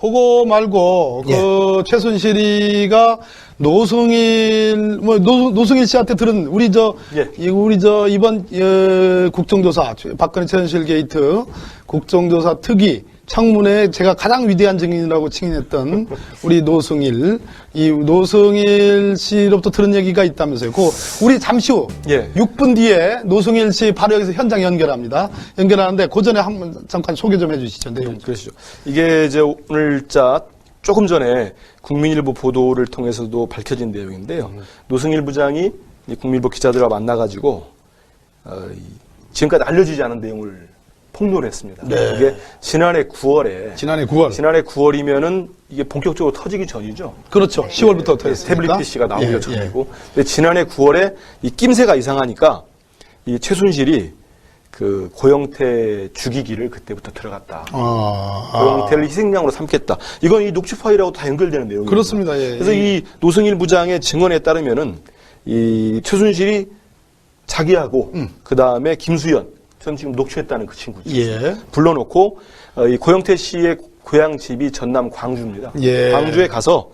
그거 말고 그 최순실이가 노승일 뭐 노, 노승일 씨한테 들은 우리 저 예. 이 우리 저 이번 어, 국정조사 박근혜 최순실 게이트 국정조사 특위 청문회 제가 가장 위대한 증인이라고 칭했던 우리 노승일 이 노승일 씨로부터 들은 얘기가 있다면서요. 그 우리 잠시 후 예. 6분 뒤에 노승일 씨 바로 여기서 현장 연결합니다. 연결하는데 그 전에 한번 잠깐 소개 좀 해주시죠. 내용. 그러시죠. 이게 이제 오늘자 조금 전에 국민일보 보도를 통해서도 밝혀진 내용인데요. 노승일 부장이 이 국민일보 기자들과 만나가지고 어, 이 지금까지 알려지지 않은 내용을 폭로를 했습니다. 네. 이게 지난해 9월에 지난해 9월. 지난해 9월이면은 이게 본격적으로 터지기 전이죠. 그렇죠. 10월부터 터졌으니까. 태블릿 PC가 나오기가 예, 전이고. 근데 지난해 9월에 이 낌새가 이상하니까 이 최순실이 그 고영태 죽이기를 그때부터 들어갔다. 아, 아. 고영태를 희생양으로 삼겠다. 이건 이 녹취 파일하고 다 연결되는 내용입니다. 그렇습니다. 예. 그래서 이 노승일 부장의 증언에 따르면은 이 최순실이 자기하고 그 다음에 김수현, 전 지금 녹취했다는 그 친구죠. 예. 불러놓고 어, 이 고영태 씨의 고향 집이 전남 광주입니다. 예. 광주에 가서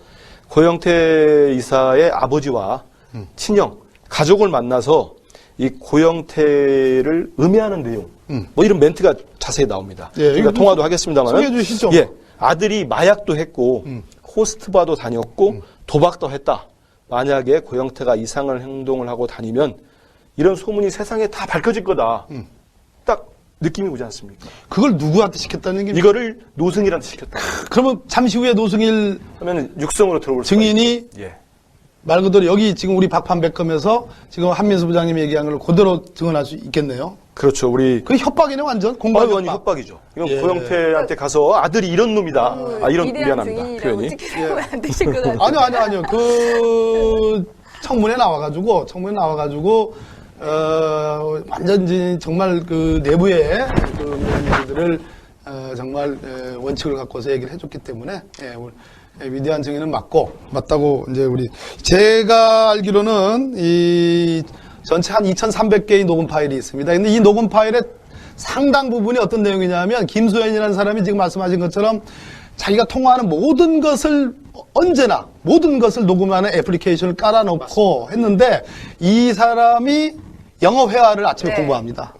고영태 이사의 아버지와 음. 친형, 가족을 만나서 이 고영태를 음해하는 내용, 음. 뭐 이런 멘트가 자세히 나옵니다. 예, 저희가 이거 통화도 하겠습니다만. 소개해 주시죠. 예, 아들이 마약도 했고 음. 호스트바도 다녔고 도박도 했다. 만약에 고영태가 이상한 행동을 하고 다니면 이런 소문이 세상에 다 밝혀질 거다. 음. 딱 느낌이 오지 않습니까? 그걸 누구한테 시켰다는 얘기입니까? 이거를 노승일한테 시켰다. 그러면 잠시 후에 노승일 그러면 육성으로 들어올 증인이 있- 예. 말 그대로 여기 지금 우리 박판백검에서 지금 한민수 부장님이 얘기한 걸 그대로 증언할 수 있겠네요. 그렇죠. 우리 그 협박이네 완전 공방 협박. 협박이죠. 이건 예. 고영태한테 가서 아들이 이런 놈이다. 아 이런 미안합니다. 표현이. 되실 것 같아요. 아니요, 아니요, 아니요. 그 청문회 나와가지고 청문회 나와가지고 어, 완전히 정말 그 내부의 그 얘기들을 어, 정말 에, 원칙을 갖고서 얘기를 해줬기 때문에 예, 우리, 예, 위대한 증인은 맞고 맞다고 이제 우리 제가 알기로는 이 전체 한 2,300개의 녹음 파일이 있습니다. 근데 이 녹음 파일의 상당 부분이 어떤 내용이냐면 김소연이라는 사람이 지금 말씀하신 것처럼 자기가 통화하는 모든 것을 언제나 모든 것을 녹음하는 애플리케이션을 깔아놓고 했는데 이 사람이 영어 회화를 아침에 네. 공부합니다.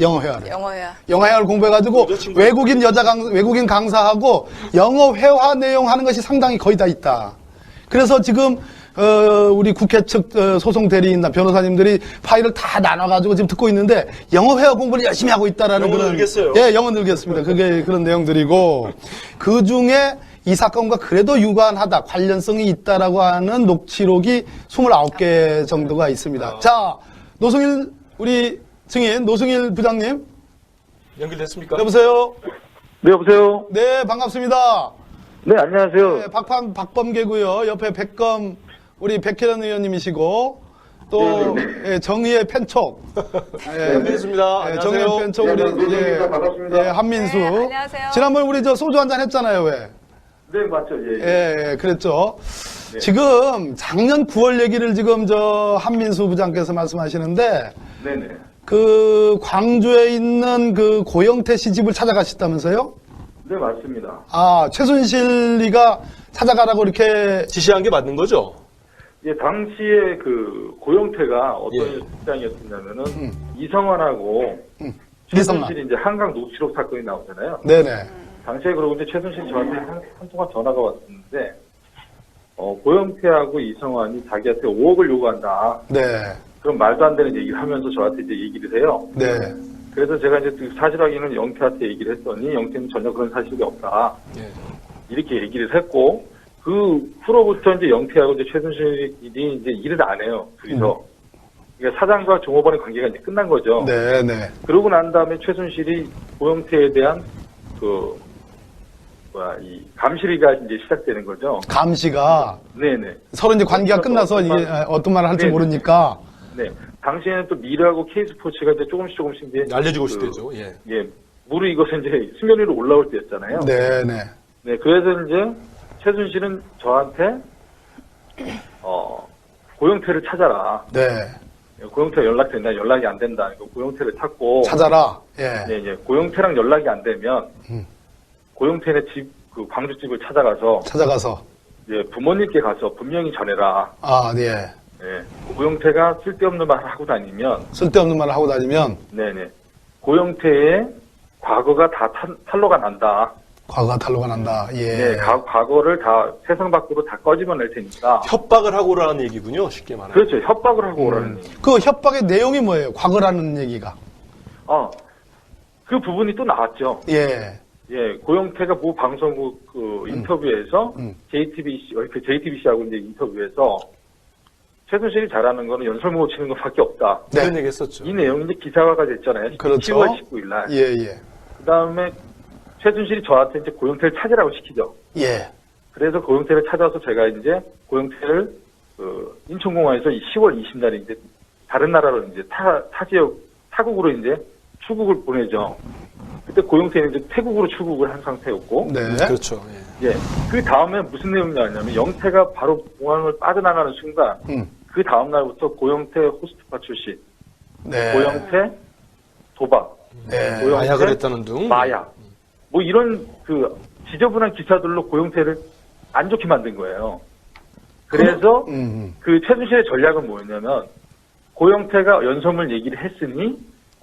영어 회화를. 영어야. 영어 회화를 공부해가지고 여자친구. 외국인 여자 강 외국인 강사하고 영어 회화 내용 하는 것이 상당히 거의 다 있다. 그래서 지금 어, 우리 국회 측 어, 소송 대리인단 변호사님들이 파일을 다 나눠가지고 지금 듣고 있는데 영어 회화 공부를 열심히 하고 있다라는 영어 그런 늘겠어요. 예, 영어 늘겠습니다. 그게 그런 내용들이고 그 중에 이 사건과 그래도 유관하다 관련성이 있다라고 하는 녹취록이 29개 정도가 있습니다. 자, 노승일 우리 증인 노승일 부장님 연결됐습니까? 여보세요. 네, 여보세요? 네, 반갑습니다. 네, 안녕하세요. 네, 박판 박범계고요. 옆에 백검 우리 백혜련 의원님이시고 또 네, 예, 정의의 팬촉. 예, 연결됐습니다. 예, 정의의 안녕하세요. 팬촉 우리 네, 반갑습니다. 예, 반갑습니다. 예, 한민수. 네, 안녕하세요. 지난번에 우리 저 소주 한 잔 했잖아요, 왜? 네, 맞죠, 예. 예, 예, 그랬죠. 네. 지금 작년 9월 얘기를 지금 저 한민수 부장께서 말씀하시는데 네네. 그 광주에 있는 그 고영태 씨 집을 찾아가셨다면서요? 네, 맞습니다. 아, 최순실이가 찾아가라고 이렇게 지시한 게 맞는 거죠? 예, 당시에 그 고영태가 어떤 예. 입장이었냐면은 음. 이성환하고 이성환. 최순실이 이제 한강 녹취록 사건이 나오잖아요. 네네. 당시에 그러고 이제 최순실이 저한테 한, 한동안 전화가 왔었는데, 어, 고영태하고 이성환이 자기한테 5억을 요구한다. 네. 그럼 말도 안 되는 얘기를 하면서 저한테 이제 얘기를 해요. 네. 그래서 제가 이제 그 사실 확인을 영태한테 얘기를 했더니 영태는 전혀 그런 사실이 없다. 예. 이렇게 얘기를 했고 그 후로부터 이제 영태하고 이제 최순실이 이제 일을 안 해요 둘이서. 그러니까 사장과 종업원의 관계가 이제 끝난 거죠. 네, 네. 그러고 난 다음에 최순실이 고영태에 대한 그 뭐야 이 감시가 이제 시작되는 거죠. 감시가 네네. 서로 이제 관계가 끝나서 이게 어떤 말을 할지 네. 모르니까 네. 당시에는 또 미래하고 K스포츠가 이제 조금씩 조금씩 이제 알려지고 그, 있을 때죠. 예. 예, 물이 이것이 이제 수면 위로 올라올 때였잖아요. 네, 네. 네, 그래서 이제 최순실은 저한테 어 고영태를 찾아라. 네. 고영태 연락된다. 연락이 안 된다. 이거 고영태를 찾고 찾아라. 예. 네, 이제 고영태랑 연락이 안 되면 음. 고영태네 집 그 광주 집을 찾아가서 찾아가서 예, 부모님께 가서 분명히 전해라. 아, 네. 예, 고영태가 쓸데없는 말을 하고 다니면 쓸데없는 말을 하고 다니면 네네 고영태의 과거가 다 탄, 탄로가 난다. 과거가 탈로가 난다. 예. 네, 가- 과거를 다 세상 밖으로 다 꺼집어낼 테니까. 협박을 하고 오라는 얘기군요. 쉽게 말하면. 그렇죠. 협박을 하고 오라는 얘기. 그 협박의 내용이 뭐예요? 과거라는 얘기가. 아, 그 부분이 또 나왔죠. 예. 예, 고영태가 모 방송국 그 인터뷰에서 음. JTBC, 어, 그 JTBC하고 이제 인터뷰에서 최순실이 잘하는 거는 연설문고 치는 것밖에 없다. 네. 그런 얘기 했었죠. 이 내용이 이제 기사화가 됐잖아요. 그렇죠. 10월 19일 날. 예, 예. 그 다음에 최순실이 저한테 이제 고영태를 찾으라고 시키죠. 예. 그래서 고영태를 찾아서 제가 이제 고영태를 그 인천공항에서 이 10월 20일날에 이제 다른 나라로 이제 타, 타 지역, 타국으로 이제 출국을 보내죠. 그때 고영태는 이제 태국으로 출국을 한 상태였고, 네. 그렇죠. 예. 예. 그 다음에 무슨 내용이 나왔냐면 영태가 바로 공항을 빠져나가는 순간, 음. 그 다음 날부터 고영태 호스트파 출신, 네. 고영태 도박, 네. 고영태 마약을 했다는 등. 마약, 뭐 이런 그 지저분한 기사들로 고영태를 안 좋게 만든 거예요. 그래서 음. 그 최순실의 전략은 뭐였냐면 고영태가 연설문 얘기를 했으니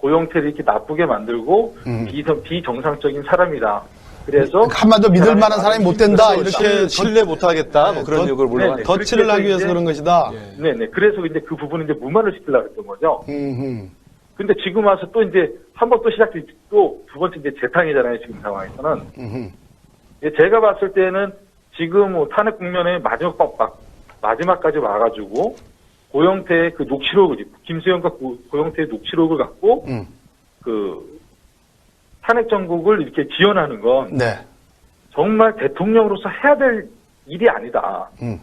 고영태를 이렇게 나쁘게 만들고 음. 비정, 비정상적인 사람이다. 그래서 한마디로 믿을 만한 사람이 못 된다. 이렇게 신- 신뢰 못 하겠다. 뭐 네, 그런 더- 욕을 물론. 네, 네. 덧칠을 하기 위해서 그런 것이다. 예. 네네 그래서 이제 그 부분을 이제 무마를 시키려고 했던 거죠. 음. 근데 지금 와서 또 이제 한 번 또 시작돼 또 두 번째 이제 재탕이잖아요 지금 상황에서는. 음. 예, 제가 봤을 때는 지금 뭐 탄핵 국면의 마지막 박- 마지막까지 와가지고 고영태의 그 녹취록을 김수현과 고, 고영태의 녹취록을 갖고 음. 그 탄핵 정국을 이렇게 지원하는 건 네. 정말 대통령으로서 해야 될 일이 아니다. 음.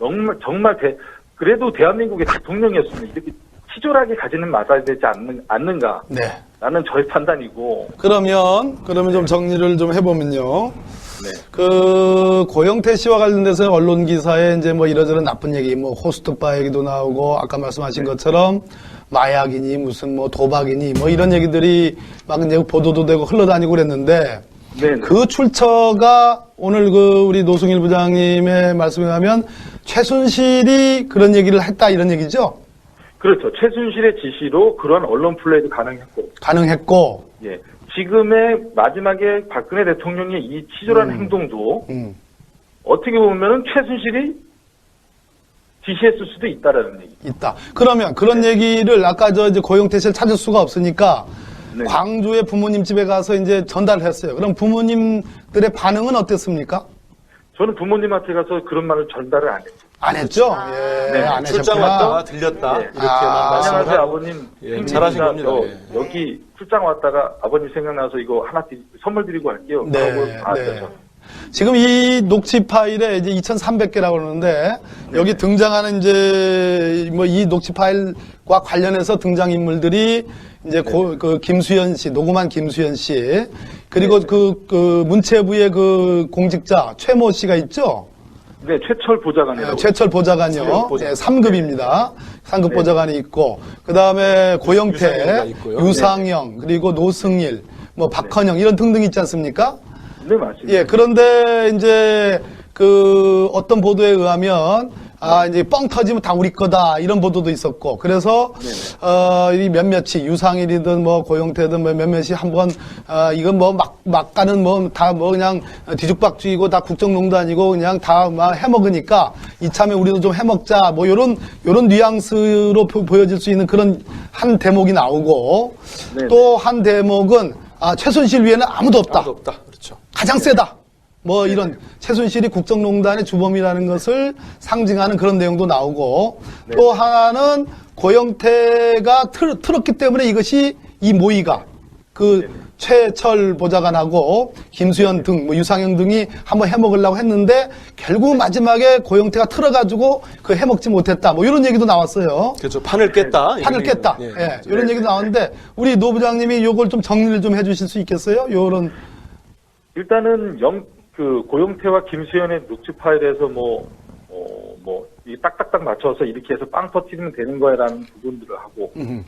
정말 정말 대, 그래도 대한민국의 대통령이었으면 이렇게 치졸하게 가지는 말아야 되지 않는, 않는가? 네. 라는 저의 판단이고. 그러면 그러면 좀 정리를 좀 해보면요. 네. 그 고영태 씨와 관련돼서 언론 기사에 이제 뭐 이러저런 나쁜 얘기, 뭐 호스트바 얘기도 나오고 아까 말씀하신 것처럼 마약이니 무슨 뭐 도박이니 뭐 이런 얘기들이 막 이제 보도도 되고 흘러다니고 그랬는데 네. 그 출처가 오늘 그 우리 노승일 부장님의 말씀에 하면 최순실이 그런 얘기를 했다 이런 얘기죠? 그렇죠. 최순실의 지시로 그런 언론 플레이도 가능했고. 가능했고, 예. 지금의 마지막에 박근혜 대통령의 이 치졸한 행동도 음, 어떻게 보면은 최순실이 지시했을 수도 있다라는 얘기. 있다. 그러면 그런 얘기를 아까 저 이제 고영태 씨를 찾을 수가 없으니까 네. 광주의 부모님 집에 가서 이제 전달을 했어요. 그럼 부모님들의 반응은 어땠습니까? 저는 부모님한테 가서 그런 말을 전달을 안 했죠. 안 했죠? 예, 네. 안 출장 하셨구나. 왔다가 들렸다. 네. 이렇게만 아, 말씀을 안녕하세요 하고. 아버님. 예, 생일입니다. 잘하신 겁니다. 저 예. 여기 출장 왔다가 아버님 생각나서 이거 하나 드리, 선물 드리고 갈게요. 네, 그러고 네. 지금 이 녹취 파일에 이제 2,300개라고 그러는데 네. 여기 등장하는 이제 뭐 이 녹취 파일과 관련해서 등장 인물들이 이제 고, 그 김수현 씨, 녹음한 김수현 씨 그리고 네. 그, 그 문체부의 그 공직자 최모 씨가 있죠? 네, 최철 보좌관이라고. 최철 보좌관이요. 삼급 보좌관. 네, 3급입니다. 상급 네. 보좌관이 있고, 그 다음에 유상현가 고영태. 유상영, 그리고 노승일, 뭐 박헌영 이런 등등 있지 않습니까? 네, 맞습니다. 예, 그런데 이제 그 어떤 보도에 의하면 아 이제 뻥 터지면 다 우리 거다 이런 보도도 있었고 그래서 어이 몇몇이 유상일이든 뭐 고영태든 뭐 몇몇이 한번 아 이건 뭐 막 막 가는 뭐다뭐 그냥 뒤죽박죽이고 다 국정농단이고 그냥 다 막 해먹으니까 이참에 우리도 좀 해먹자 뭐 요런 요런 뉘앙스로 보- 보여질 수 있는 그런 한 대목이 나오고. 또 한 대목은 아 최순실 위에는 아무도 없다. 아무도 없다. 그렇죠. 가장 세다. 뭐 이런 최순실이 국정농단의 주범이라는 것을 상징하는 그런 내용도 나오고 또 하나는 고영태가 틀, 틀었기 때문에 이것이 이 모의가 그 최철 보좌관하고 김수현 등, 뭐 유상영 등이 한번 해먹으려고 했는데 결국 마지막에 고영태가 틀어가지고 그 해먹지 못했다. 뭐 이런 얘기도 나왔어요. 그렇죠. 판을 깼다. 판을 깼다. 예, 이런 얘기도 나왔는데 우리 노 부장님이 요걸 좀 정리를 좀 해주실 수 있겠어요? 요런 일단은 영, 그, 고영태와 김수현의 녹취 파일에서 뭐, 어, 뭐, 이 딱딱딱 맞춰서 이렇게 해서 빵 터트리면 되는 거야라는 부분들을 하고. 음.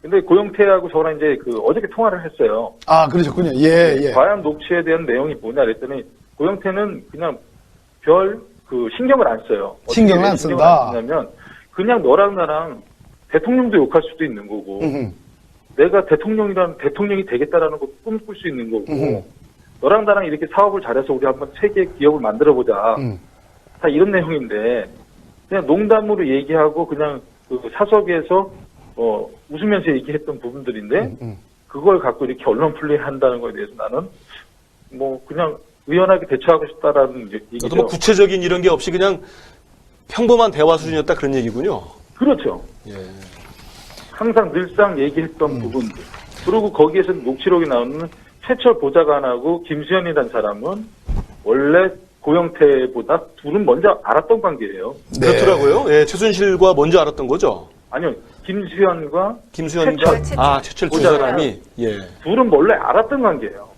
근데 고영태하고 저랑 이제 그 어저께 통화를 했어요. 아 그러셨군요. 예 예. 과연 녹취에 대한 내용이 뭐냐 그랬더니 고영태는 그냥 별 그 신경을 안 써요. 신경을 안 쓴다. 안 쓰냐면 그냥 너랑 나랑 대통령도 욕할 수도 있는 거고 음흠. 내가 대통령이라는 대통령이 되겠다라는 거 꿈꿀 수 있는 거고 음흠. 너랑 나랑 이렇게 사업을 잘해서 우리 한번 세계 기업을 만들어 보자. 음. 다 이런 내용인데 그냥 농담으로 얘기하고 그냥 그 사석에서 어 웃으면서 얘기했던 부분들인데 음, 음. 그걸 갖고 이렇게 언론 플레이 한다는 거에 대해서 나는 뭐 그냥 의연하게 대처하고 싶다라는 얘기죠. 어떤 뭐 구체적인 이런 게 없이 그냥 평범한 대화 수준이었다 그런 얘기군요. 그렇죠. 예. 항상 늘상 얘기했던 부분들. 그리고 거기에서 녹취록이 나오는 최철 보좌관하고 김수현이라는 사람은 원래 고영태보다 둘은 먼저 알았던 관계예요. 네. 그렇더라고요. 예, 최순실과 먼저 알았던 거죠. 아니요, 김수현과 김수현과 최철. 아 최철 두 보좌관. 사람이 예. 둘은 원래 알았던 관계예요.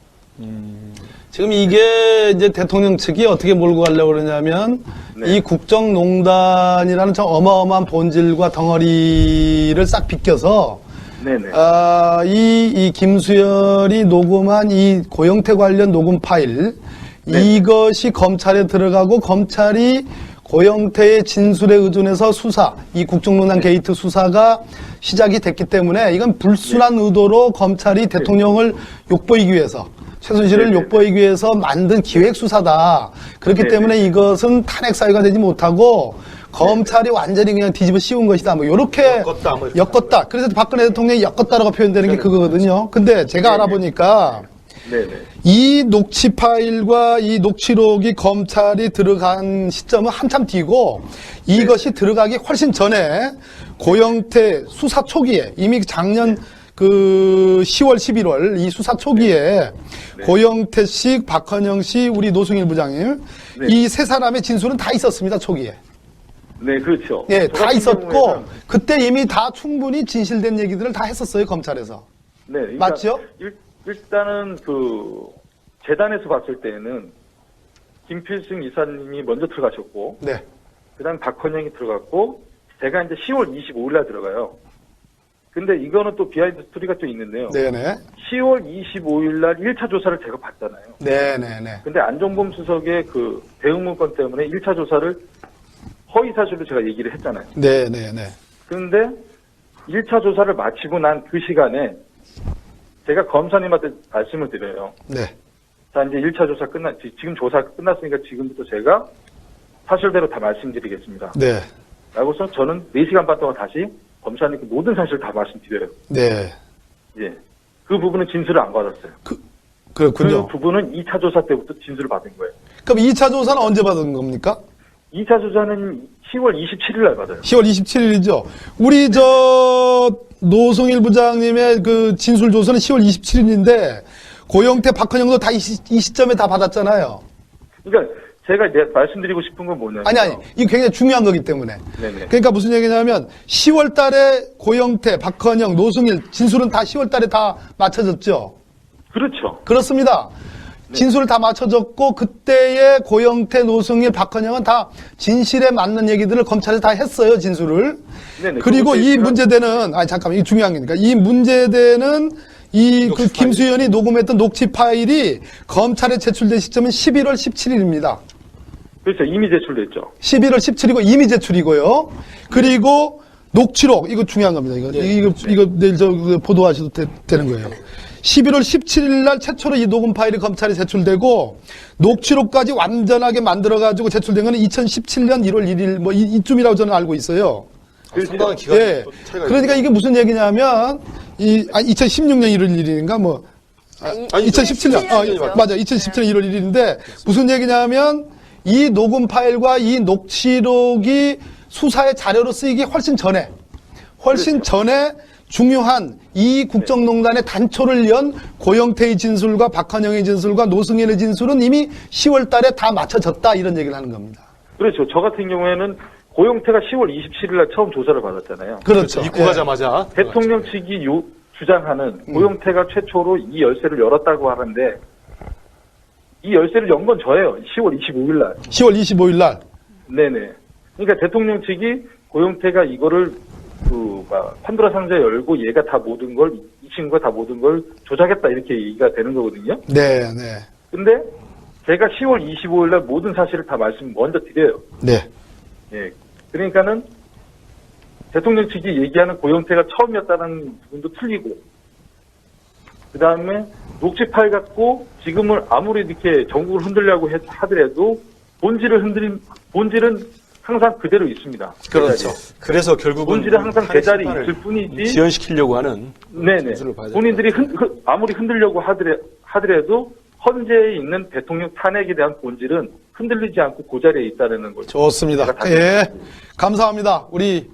지금 이게 이제 대통령 측이 어떻게 몰고 가려고 그러냐면 네. 이 국정농단이라는 저 어마어마한 본질과 덩어리를 싹 비껴서 네네. 아, 이, 이 김수열이 녹음한 이 고영태 관련 녹음 파일 네. 이것이 검찰에 들어가고 검찰이 고영태의 진술에 의존해서 수사, 이 국정농단 네. 게이트 수사가 시작이 됐기 때문에 이건 불순한 의도로 검찰이 대통령을 욕보이기 위해서 최순실을 네, 네, 욕보이기 위해서 만든 기획 수사다. 그렇기 네, 때문에 이것은 탄핵 사유가 되지 못하고 검찰이 완전히 그냥 뒤집어 씌운 것이다. 뭐 이렇게 엮었다, 뭐 이렇게. 엮었다. 그래서 박근혜 대통령이 엮었다라고 표현되는 게 네. 그거거든요. 근데 제가 네. 알아보니까 네네. 이 녹취 파일과 이 녹취록이 검찰이 들어간 시점은 한참 뒤고 이것이 들어가기 훨씬 전에 고영태 수사 초기에 이미 작년 그 10월, 11월 이 수사 초기에 고영태 씨, 박헌영 씨, 우리 노승일 부장님 네. 이세 사람의 진술은 다 있었습니다 초기에. 네, 그렇죠. 예, 저다 있었고 경우에는 그때 이미 다 충분히 진실된 얘기들을 다 했었어요 검찰에서. 네, 그러니까 맞죠? 일, 일단은 그 재단에서 봤을 때는 김필승 이사님이 먼저 들어가셨고, 네, 그다음 박헌영이 들어갔고, 제가 이제 10월 25일 날 들어가요. 근데 이거는 또 비하인드 스토리가 좀 있는데요. 네네, 10월 25일 날 1차 조사를 제가 받잖아요. 네네네. 근데 안종범 수석의 그 대응 문건 때문에 1차 조사를 허위 사실로 제가 얘기를 했잖아요. 네 네 네. 그런데 1차 조사를 마치고 난 그 시간에 제가 검사님한테 말씀을 드려요. 네. 자, 이제 1차 조사 끝나, 지- 지금 조사 끝났으니까 지금부터 제가 사실대로 다 말씀드리겠습니다. 네. 라고서 저는 4시간 반 동안 다시 검사님께 모든 사실을 다 말씀드려요. 네. 예. 그 부분은 진술을 안 받았어요. 그, 그 그렇군요. 부분은 2차 조사 때부터 진술을 받은 거예요. 그럼 2차 조사는 언제 받은 겁니까? 2차 조사는 10월 27일 날 받아요. 10월 27일이죠. 우리 저 노성일 부장님의 그 진술 조서는 10월 27일인데 고영태, 박헌영도 다 이 시점에 다 받았잖아요. 그러니까 제가 내- 말씀드리고 싶은 건 뭐냐면 아니 아니, 이거 굉장히 중요한 거기 때문에. 네네. 그러니까 무슨 얘기냐면 10월 달에 고영태, 박헌영, 노승일 진술은 다 10월 달에 다 맞춰졌죠. 그렇죠. 그렇습니다. 진술을 다 맞춰졌고 그때의 고영태, 노승일, 박헌영은 다 진실에 맞는 얘기들을 검찰에서 다 했어요 진술을. 네네. 그리고 그것도 이 문제되는 아니 잠깐만 이 중요한 거니까 이 문제되는 이 그. 김수현이 녹음했던 녹취 파일이 검찰에 제출된 시점은 11월 17일입니다. 그렇죠. 이미 제출됐죠. 11월 17일이고 이미 제출이고요. 그리고 녹취록 이거 중요한 겁니다. 이거 예, 이거 그렇죠. 이거 내일 저 그, 보도하셔도 되, 는 거예요. 11월 17일 날 최초로 이 녹음 파일이 검찰에 제출되고 녹취록까지 완전하게 만들어 가지고 제출된 거는 2017년 1월 1일 뭐 이, 이쯤이라고 저는 알고 있어요. 그렇죠. 상당한 기간이 예. 그러니까 있네요. 이게 무슨 얘기냐면 이 아, 2016년 1월 1일인가 뭐 아, 이- 아니, 2017년 어, 2017년 이죠. 맞아 2017년 1월 1일인데 무슨 얘기냐면 이 녹음 파일과 이 녹취록이 수사의 자료로 쓰이기 훨씬 전에 훨씬 전에 중요한 이 국정농단의 단초를 연 고영태의 진술과 박헌영의 진술과 노승현의 진술은 이미 10월 달에 다 맞춰졌다 이런 얘기를 하는 겁니다. 그렇죠. 저 같은 경우에는 고영태가 10월 27일 날 처음 조사를 받았잖아요. 그렇죠. 입고 예. 가자마자 대통령 측이 요, 주장하는 고영태가 최초로 이 열쇠를 열었다고 하는데 이 열쇠를 연 건 저예요. 10월 25일 날. 10월 25일 날 네네. 그러니까 대통령 측이 고영태가 이거를 그 막, 판도라 상자 열고 얘가 다 모든 걸 이 친구가 다 모든 걸 조작했다 이렇게 얘기가 되는 거거든요. 네, 네. 근데 제가 10월 25일 날 모든 사실을 다 말씀 먼저 드려요. 네. 예. 그러니까는 대통령 측이 얘기하는 고영태가 처음이었다는 부분도 틀리고, 그 다음에 녹취 파일 갖고 지금은 아무리 이렇게 전국을 흔들려고 해- 하더라도 본질을 흔들린, 본질은 항상 그대로 있습니다. 그렇죠. 그래서 결국은 본질은 항상 제자리에 심판을 있을 뿐이지. 지연시키려고 하는 네네. 본인들이 흔, 흔- 아무리 흔들려고 하더라, 하더라도 헌재에 있는 대통령 탄핵에 대한 본질은 흔들리지 않고 그 자리에 있다는 걸. 좋습니다. 예. 감사합니다. 우리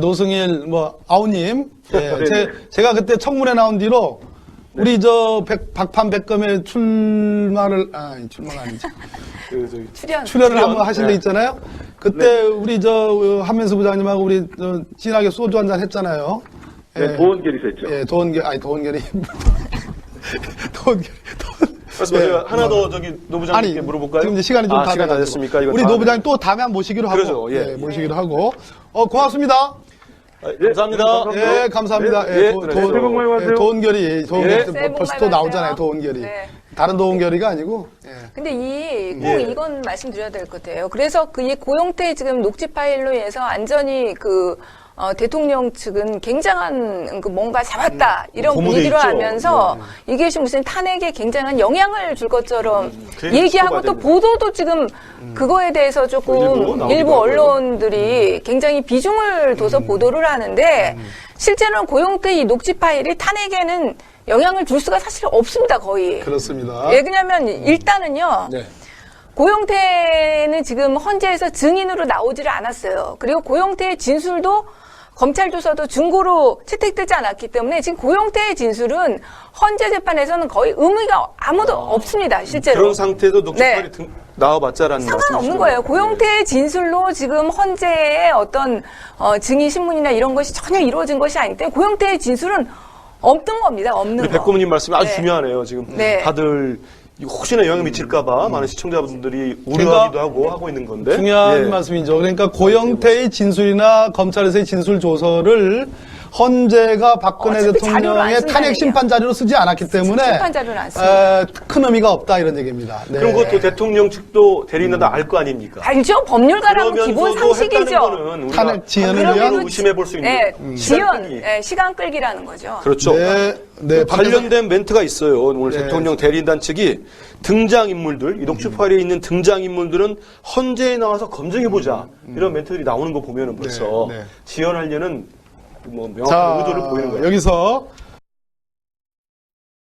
노승일 뭐 아우님. 예. 네, 제, 네. 제가 그때 청문회 나온 뒤로 우리 저 백, 박판 백검의 출마를 아 출마가 아니죠. 그 출연. 출연을 출연. 한번 하실 때 네. 있잖아요. 그때 우리 저 어, 한면수 부장님하고 우리 저 진하게 소주 한 잔 했잖아요. 네, 예. 도원결이 있었죠. 예, 도원결 아니 도원결이 도원결 도원 그래서 제가 하나 더 저기 노 부장님께 물어볼까요? 지금 이제 시간이 좀 아, 다 시간 다 돼가지고. 됐습니까? 이거 우리 다음에. 노 부장님 또 다음에 한번 모시기로 하고 그러죠. 예. 예, 모시기로 하고 어 고맙습니다. 아, 감사합니다. 감사합니다. 예, 감사합니다. 네, 예, 예, 도. 도, 새해 복 많이 받으세요. 예, 도원결이, 도원결이 예. 또 새해 복 벌써 많이 또 받으세요. 나오잖아요, 도원결이. 네. 다른 도원결이가 아니고, 예. 근데 이, 꼭 예. 이건 말씀드려야 될 것 같아요. 그래서 그 이 고용태 지금 녹취 파일로 인해서 완전히 그, 어, 대통령 측은 굉장한 그 뭔가 잡았다 이런 고무돼 분위기로 있죠. 하면서 이게 지금 무슨 탄핵에 굉장한 영향을 줄 것처럼 괜히 얘기하고 또 보도도 지금 그거에 대해서 조금 일부 일부, 나오기도 하고요. 언론들이 굉장히 비중을 둬서 보도를 하는데 실제로는 고용태 이 녹취 파일이 탄핵에는 영향을 줄 수가 사실 없습니다 거의. 그렇습니다. 예, 왜냐면 일단은요. 네. 고용태는 지금 헌재에서 증인으로 나오지를 않았어요. 그리고 고용태의 진술도 검찰 조사도 증거로 채택되지 않았기 때문에 지금 고용태의 진술은 헌재 재판에서는 거의 의미가 아무도 없습니다. 실제로. 그런 상태도 녹취판이 네. 등- 나와봤자라는 상관없는? 거예요. 고용태의 진술로 지금 헌재의 어떤 어, 증인 신문이나 이런 것이 전혀 이루어진 것이 아니기 때문에 고용태의 진술은 없는 겁니다. 없는 우리 거. 백고모님 말씀이 아주 네. 중요하네요. 지금 네. 다들 이거 혹시나 영향 미칠까봐 많은 시청자분들이 우려하기도 하고 하고 있는 건데 중요한 예. 말씀이죠. 그러니까 고영태의 진술이나 검찰에서의 진술 조서를 헌재가 박근혜 어차피 자료를 안 대통령의 쓴다는 탄핵. 심판 자료로 쓰지 않았기 때문에 심판 자료를 안 씁니다. 에, 큰 의미가 없다 이런 얘기입니다. 네. 그럼 그것도 대통령 측도 대리인도 알거 아닙니까? 알죠? 법률가라면 기본 그러면서도 상식이죠. 했다는 거는 우리가 탄핵 지연을 위한 의심해 볼 수 있는 네, 음. 시간 지연, 끌기. 네, 시간 끌기라는 거죠. 그렇죠. 네, 네, 그박 관련된 멘트가 있어요. 오늘 네. 대통령 대리인단 측이 등장 인물들, 이 녹취 파일에 있는 등장 인물들은 헌재에 나와서 검증해 보자 이런 멘트들이 나오는 거 보면은 벌써 네, 네. 지연하려는 뭐 명확한 자, 의도를 보이는 거예요. 여기서